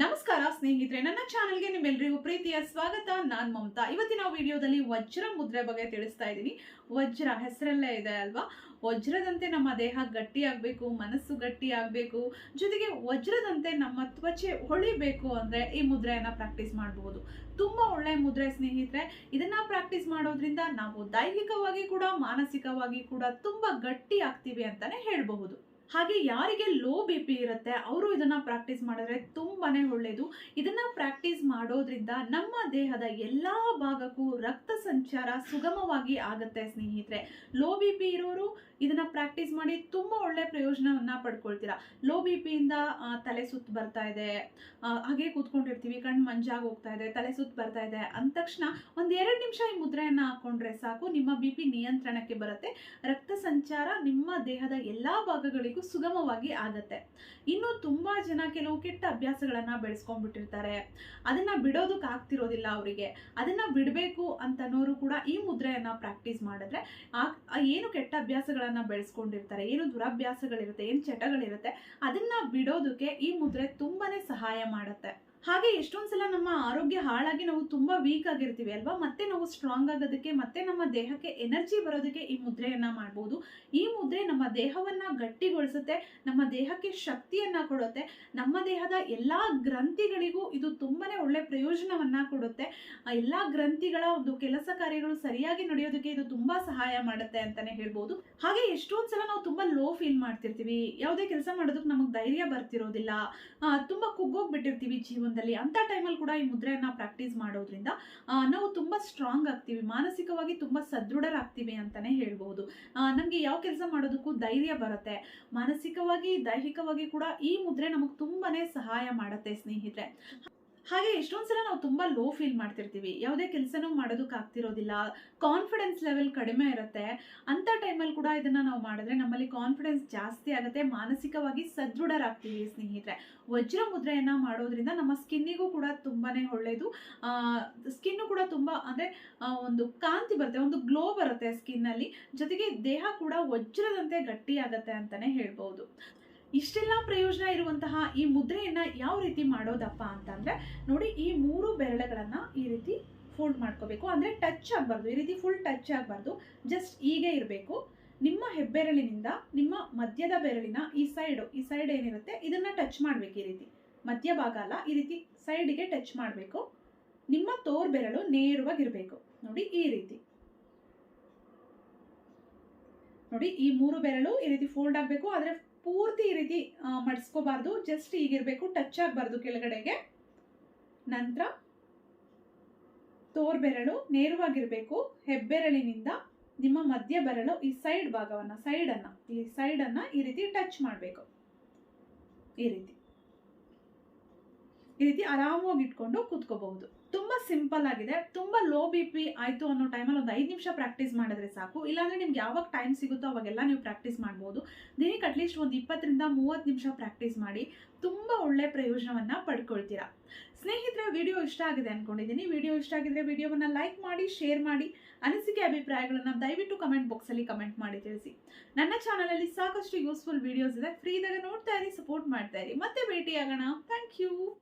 ನಮಸ್ಕಾರ, ಸ್ನೇಹಿತರೆ. ನನ್ನ ಚಾನೆಲ್ಗೆ ನಿಮ್ಮೆಲ್ಲರಿಗೂ ಪ್ರೀತಿಯ ಸ್ವಾಗತ. ನಾನ್ ಮಮತಾ. ಇವತ್ತಿನ ವಿಡಿಯೋದಲ್ಲಿ ವಜ್ರ ಮುದ್ರೆ ಬಗ್ಗೆ ತಿಳಿಸ್ತಾ ಇದ್ದೀನಿ. ವಜ್ರ ಹೆಸರಲ್ಲೇ ಇದೆ ಅಲ್ವಾ? ವಜ್ರದಂತೆ ನಮ್ಮ ದೇಹ ಗಟ್ಟಿ ಆಗ್ಬೇಕು ಮನಸ್ಸು ಗಟ್ಟಿ ಆಗ್ಬೇಕು ಜೊತೆಗೆ ವಜ್ರದಂತೆ ನಮ್ಮ ತ್ವಚೆ ಹೊಳಿಬೇಕು ಅಂದ್ರೆ ಈ ಮುದ್ರೆಯನ್ನು ಪ್ರಾಕ್ಟೀಸ್ ಮಾಡಬಹುದು ತುಂಬಾ ಒಳ್ಳೆ ಮುದ್ರೆ, ಸ್ನೇಹಿತರೆ. ಇದನ್ನ ಪ್ರಾಕ್ಟೀಸ್ ಮಾಡೋದ್ರಿಂದ ನಾವು ದೈಹಿಕವಾಗಿ ಕೂಡ, ಮಾನಸಿಕವಾಗಿ ಕೂಡ ತುಂಬಾ ಗಟ್ಟಿ ಆಗ್ತೀವಿ ಅಂತಾನೆ ಹೇಳಬಹುದು. ಹಾಗೆ ಯಾರಿಗೆ ಲೋ ಬಿ ಪಿ ಇರುತ್ತೆ, ಅವರು ಇದನ್ನ ಪ್ರಾಕ್ಟೀಸ್ ಮಾಡಿದ್ರೆ ತುಂಬಾನೇ ಒಳ್ಳೆಯದು ಇದನ್ನ ಪ್ರಾಕ್ಟೀಸ್ ಮಾಡೋದ್ರಿಂದ ನಮ್ಮ ದೇಹದ ಎಲ್ಲಾ ಭಾಗಕ್ಕೂ ರಕ್ತ ಸಂಚಾರ ಸುಗಮವಾಗಿ ಆಗುತ್ತೆ ಸ್ನೇಹಿತರೆ. ಲೋ ಬಿ ಪಿ ಇರೋರು ಇದನ್ನ ಪ್ರಾಕ್ಟೀಸ್ ಮಾಡಿ ತುಂಬಾ ಒಳ್ಳೆ ಪ್ರಯೋಜನವನ್ನ ಪಡ್ಕೊಳ್ತೀರಾ. ಲೋ ಬಿ ಪಿಯಿಂದ ತಲೆ ಸುತ್ತು ಬರ್ತಾ ಇದೆ ಹಾಗೆ ಕೂತ್ಕೊಂಡಿರ್ತೀವಿ, ಕಣ್ಣು ಮಂಜಾಗಿ ಹೋಗ್ತಾ ಇದೆ, ತಲೆ ಸುತ್ತು ಬರ್ತಾ ಇದೆ ಅಂದ ತಕ್ಷಣ ಒಂದ್ ಎರಡು ನಿಮಿಷ ಈ ಮುದ್ರೆಯನ್ನ ಹಾಕೊಂಡ್ರೆ ಸಾಕು, ನಿಮ್ಮ ಬಿ ಪಿ ನಿಯಂತ್ರಣಕ್ಕೆ ಬರುತ್ತೆ. ರಕ್ತ ಸಂಚಾರ ನಿಮ್ಮ ದೇಹದ ಎಲ್ಲಾ ಭಾಗಗಳಿಗೂ ಸುಗಮವಾಗಿ ಆಗತ್ತೆ. ಇನ್ನು ತುಂಬಾ ಜನ ಕೆಲವು ಕೆಟ್ಟ ಅಭ್ಯಾಸಗಳನ್ನ ಬೆಳೆಸ್ಕೊಂಡ್ಬಿಟ್ಟಿರ್ತಾರೆ. ಅದನ್ನ ಬಿಡೋದಕ್ಕೆ ಆಗ್ತಿರೋದಿಲ್ಲ ಅವರಿಗೆ. ಅದನ್ನ ಬಿಡಬೇಕು ಅಂತನೋರು ಕೂಡ ಈ ಮುದ್ರೆಯನ್ನ ಪ್ರಾಕ್ಟೀಸ್ ಮಾಡಿದ್ರೆ ಆ ಏನು ಕೆಟ್ಟ ಅಭ್ಯಾಸಗಳನ್ನ ಬೆಳೆಸ್ಕೊಂಡಿರ್ತಾರೆ, ಏನು ದುರಭ್ಯಾಸಗಳಿರುತ್ತೆ, ಏನು ಚಟಗಳಿರುತ್ತೆ, ಅದನ್ನ ಬಿಡೋದಕ್ಕೆ ಈ ಮುದ್ರೆ ತುಂಬಾನೇ ಸಹಾಯ ಮಾಡುತ್ತೆ. ಹಾಗೆ ಎಷ್ಟೊಂದ್ ಸಲ ನಮ್ಮ ಆರೋಗ್ಯ ಹಾಳಾಗಿ ನಾವು ತುಂಬಾ ವೀಕ್ ಆಗಿರ್ತೀವಿ ಅಲ್ವಾ? ಮತ್ತೆ ನಾವು ಸ್ಟ್ರಾಂಗ್ ಆಗೋದಕ್ಕೆ, ಮತ್ತೆ ನಮ್ಮ ದೇಹಕ್ಕೆ ಎನರ್ಜಿ ಬರೋದಕ್ಕೆ ಈ ಮುದ್ರೆಯನ್ನ ಮಾಡ್ಬೋದು. ಈ ಮುದ್ರೆ ನಮ್ಮ ದೇಹವನ್ನ ಗಟ್ಟಿಗೊಳಿಸುತ್ತೆ, ನಮ್ಮ ದೇಹಕ್ಕೆ ಶಕ್ತಿಯನ್ನ ಕೊಡುತ್ತೆ, ನಮ್ಮ ದೇಹದ ಎಲ್ಲಾ ಗ್ರಂಥಿಗಳಿಗೂ ಇದು ತುಂಬಾನೇ ಒಳ್ಳೆ ಪ್ರಯೋಜನವನ್ನ ಕೊಡುತ್ತೆ. ಎಲ್ಲ ಗ್ರಂಥಿಗಳ ಒಂದು ಕೆಲಸ ಕಾರ್ಯಗಳು ಸರಿಯಾಗಿ ನಡೆಯೋದಕ್ಕೆ ಇದು ತುಂಬಾ ಸಹಾಯ ಮಾಡುತ್ತೆ ಅಂತಾನೆ ಹೇಳ್ಬೋದು. ಹಾಗೆ ಎಷ್ಟೊಂದ್ ಸಲ ನಾವು ತುಂಬಾ ಲೋ ಫೀಲ್ ಮಾಡ್ತಿರ್ತೀವಿ. ಯಾವುದೇ ಕೆಲಸ ಮಾಡೋದಕ್ಕೆ ನಮಗೆ ಧೈರ್ಯ ಬರ್ತಿರೋದಿಲ್ಲ. ತುಂಬಾ ಕುಗ್ಗೋಗ್ಬಿಟ್ಟಿರ್ತೀವಿ ಜೀವನದಲ್ಲಿ. ಅಂತ ಟೈಮಲ್ಲಿ ಕೂಡ ಈ ಮುದ್ರೆಯನ್ನ ಪ್ರಾಕ್ಟೀಸ್ ಮಾಡೋದ್ರಿಂದ ನಾವು ತುಂಬಾ ಸ್ಟ್ರಾಂಗ್ ಆಗ್ತೀವಿ. ಮಾನಸಿಕವಾಗಿ ತುಂಬಾ ಸದೃಢರಾಗ್ತೀವಿ ಅಂತಾನೆ ಹೇಳ್ಬೋದು. ನಮಗೆ ಯಾವ ಕೆಲಸ ಮಾಡೋದಕ್ಕೂ ಧೈರ್ಯ ಬರುತ್ತೆ. ಮಾನಸಿಕವಾಗಿ, ದೈಹಿಕವಾಗಿ ಕೂಡ ಈ ಮುದ್ರೆ ನಮಗೆ ತುಂಬಾನೇ ಸಹಾಯ ಮಾಡುತ್ತೆ ಸ್ನೇಹಿತರೆ. ಹಾಗೆ ಎಷ್ಟೊಂದ್ಸಲ ನಾವು ತುಂಬಾ ಲೋ ಫೀಲ್ ಮಾಡ್ತಿರ್ತೀವಿ. ಯಾವುದೇ ಕೆಲಸನೂ ಮಾಡೋದಕ್ಕೆ ಆಗ್ತಿರೋದಿಲ್ಲ. ಕಾನ್ಫಿಡೆನ್ಸ್ ಲೆವೆಲ್ ಕಡಿಮೆ ಇರುತ್ತೆ. ಅಂತ ಟೈಮಲ್ಲಿ ಕೂಡ ಇದನ್ನ ನಾವು ಮಾಡಿದ್ರೆ ನಮ್ಮಲ್ಲಿ ಕಾನ್ಫಿಡೆನ್ಸ್ ಜಾಸ್ತಿ ಆಗುತ್ತೆ. ಮಾನಸಿಕವಾಗಿ ಸದೃಢರಾಗ್ತೀವಿ ಸ್ನೇಹಿತರೆ. ವಜ್ರ ಮುದ್ರೆಯನ್ನ ಮಾಡೋದ್ರಿಂದ ನಮ್ಮ ಸ್ಕಿನ್ನಿಗೂ ಕೂಡ ತುಂಬಾನೇ ಒಳ್ಳೇದು. ಸ್ಕಿನ್ನು ಕೂಡ ತುಂಬಾ ಅಂದ್ರೆ ಒಂದು ಕಾಂತಿ ಬರುತ್ತೆ. ಒಂದು ಗ್ಲೋ ಬರುತ್ತೆ ಸ್ಕಿನ್ ಅಲ್ಲಿ. ಜೊತೆಗೆ ದೇಹ ಕೂಡ ವಜ್ರದಂತೆ ಗಟ್ಟಿ ಅಂತಲೇ ಅಂತಾನೆ ಹೇಳ್ಬಹುದು ಇಷ್ಟೆಲ್ಲ ಪ್ರಯೋಜನ ಇರುವಂತಹ ಈ ಮುದ್ರೆಯನ್ನು ಯಾವ ರೀತಿ ಮಾಡೋದಪ್ಪ ಅಂತಂದರೆ, ನೋಡಿ ಈ ಮೂರು ಬೆರಳುಗಳನ್ನು ಈ ರೀತಿ ಫೋಲ್ಡ್ ಮಾಡ್ಕೋಬೇಕು. ಅಂದ್ರೆ ಟಚ್ ಆಗಬಾರ್ದು. ಈ ರೀತಿ ಫುಲ್ ಟಚ್ ಆಗಬಾರ್ದು. ಜಸ್ಟ್ ಹೀಗೆ ಇರಬೇಕು. ನಿಮ್ಮ ಹೆಬ್ಬೆರಳಿನಿಂದ ನಿಮ್ಮ ಮಧ್ಯದ ಬೆರಳಿನ ಈ ಸೈಡ್ ಈ ಸೈಡ್ ಏನಿರುತ್ತೆ, ಇದನ್ನ ಟಚ್ ಮಾಡ್ಬೇಕು ಈ ರೀತಿ. ಮಧ್ಯಭಾಗ ಅಲ್ಲ, ಈ ರೀತಿ ಸೈಡ್ಗೆ ಟಚ್ ಮಾಡಬೇಕು. ನಿಮ್ಮ ತೋರ್ ಬೆರಳು ನೇರವಾಗಿರ್ಬೇಕು ನೋಡಿ ಈ ರೀತಿ. ನೋಡಿ, ಈ ಮೂರು ಬೆರಳು ಈ ರೀತಿ ಫೋಲ್ಡ್ ಆಗಬೇಕು. ಆದರೆ ಪೂರ್ತಿ ಈ ರೀತಿ ಮಡಿಸ್ಕೋಬಾರ್ದು. ಜಸ್ಟ್ ಈಗಿರಬೇಕು ಟಚ್ ಆಗಬಾರ್ದು ಕೆಳಗಡೆಗೆ. ನಂತರ ತೋರ್ ಬೆರಳು ನೇರವಾಗಿರಬೇಕು. ಹೆಬ್ಬೆರಳಿನಿಂದ ನಿಮ್ಮ ಮಧ್ಯ ಬೆರಳು ಈ ಸೈಡ್ ಭಾಗವನ್ನು ಸೈಡನ್ನು ಈ ಸೈಡನ್ನು ಈ ರೀತಿ ಟಚ್ ಮಾಡಬೇಕು. ಈ ರೀತಿ. ಈ ರೀತಿ ಆರಾಮವಾಗಿ ಇಟ್ಕೊಂಡು ಕೂತ್ಕೋಬಹುದು. ತುಂಬಾ ಸಿಂಪಲ್ ಆಗಿದೆ. ತುಂಬಾ ಲೋ ಬಿ ಪಿ ಆಯ್ತು ಅನ್ನೋ ಟೈಮಲ್ಲಿ ಒಂದು ಐದು ನಿಮಿಷ ಪ್ರಾಕ್ಟೀಸ್ ಮಾಡಿದ್ರೆ ಸಾಕು. ಇಲ್ಲಾಂದ್ರೆ ನಿಮ್ಗೆ ಯಾವಾಗ ಟೈಮ್ ಸಿಗುತ್ತೋ ಅವಾಗೆಲ್ಲ ನೀವು ಪ್ರಾಕ್ಟೀಸ್ ಮಾಡ್ಬೋದು. ದಿನಕ್ಕೆ ಅಟ್ಲೀಸ್ಟ್ ಒಂದು ಇಪ್ಪತ್ತರಿಂದ ಮೂವತ್ತು ನಿಮಿಷ ಪ್ರಾಕ್ಟೀಸ್ ಮಾಡಿ ತುಂಬಾ ಒಳ್ಳೆ ಪ್ರಯೋಜನವನ್ನ ಪಡ್ಕೊಳ್ತೀರಾ. ಸ್ನೇಹಿತರೆ ವಿಡಿಯೋ ಇಷ್ಟ ಆಗಿದೆ ಅನ್ಕೊಂಡಿದ್ದೀನಿ. ವಿಡಿಯೋ ಇಷ್ಟ ಆಗಿದ್ರೆ ವಿಡಿಯೋವನ್ನ ಲೈಕ್ ಮಾಡಿ ಶೇರ್ ಮಾಡಿ, ಅನಿಸಿಕೆ ಅಭಿಪ್ರಾಯಗಳನ್ನ ದಯವಿಟ್ಟು ಕಮೆಂಟ್ ಬಾಕ್ಸ್ ಅಲ್ಲಿ ಕಮೆಂಟ್ ಮಾಡಿ ತಿಳಿಸಿ. ನನ್ನ ಚಾನಲ್ ಅಲ್ಲಿ ಸಾಕಷ್ಟು ಯೂಸ್ಫುಲ್ ವಿಡಿಯೋಸ್ ಇದೆ. ಫ್ರೀ ಇದ್ದಾಗ ನೋಡ್ತಾ ಇರಿ ಸಪೋರ್ಟ್ ಮಾಡ್ತಾ ಇರಿ. ಮತ್ತೆ ಭೇಟಿಯಾಗೋಣ. Thank you